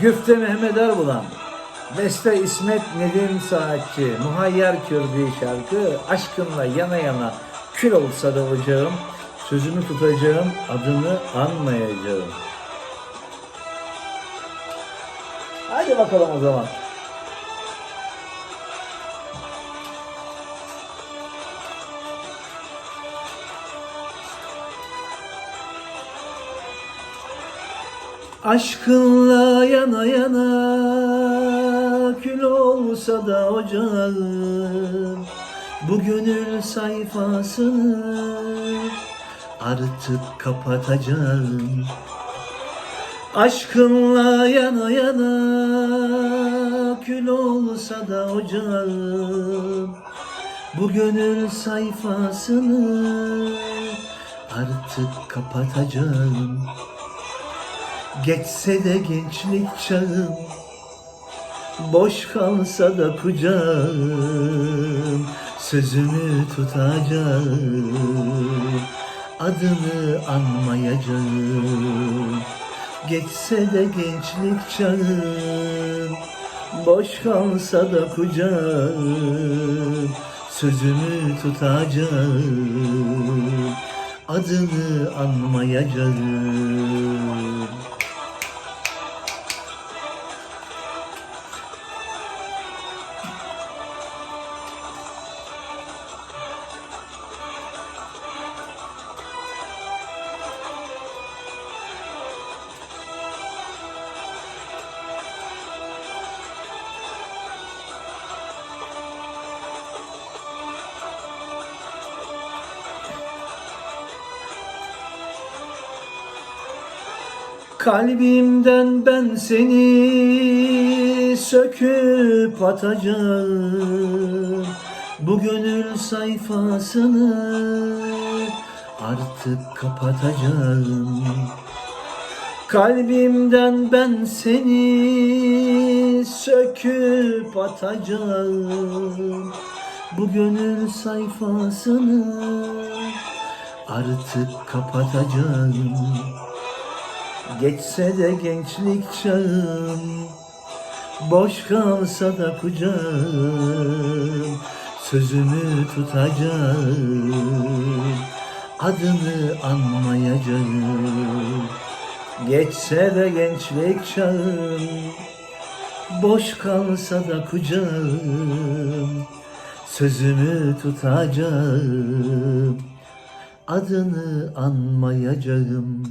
Güfte Mehmet Erbulan. Beste İsmet Nedim Saatçi. Muhayyer Kürdi şarkı. Aşkınla yana yana kül olsa da ocağım. Sözümü tutacağım, adını anmayacağım. Hadi bakalım o zaman. Aşkınla yana yana kül olsa da ocağım Bu gönül sayfasını artık kapatacağım. Aşkınla yana yana kül olsa da ocağım Bu gönül sayfasını artık kapatacağım Geçse de gençlik çağım Boş kalsa da kucağım Sözümü tutacağım Adını anmayacağım. Geçse de gençlik çağım Boş kalsa da kucağım Sözümü tutacağım Adını anmayacağım Kalbimden ben seni söküp atacağım. Bu gönül sayfasını artık kapatacağım. Kalbimden ben seni söküp atacağım. Bu gönül sayfasını artık kapatacağım Geçse de gençlik çağım Boş kalsa da kucağım Sözümü tutacağım Adını anmayacağım. Geçse de gençlik çağım Boş kalsa da kucağım Sözümü tutacağım Adını anmayacağım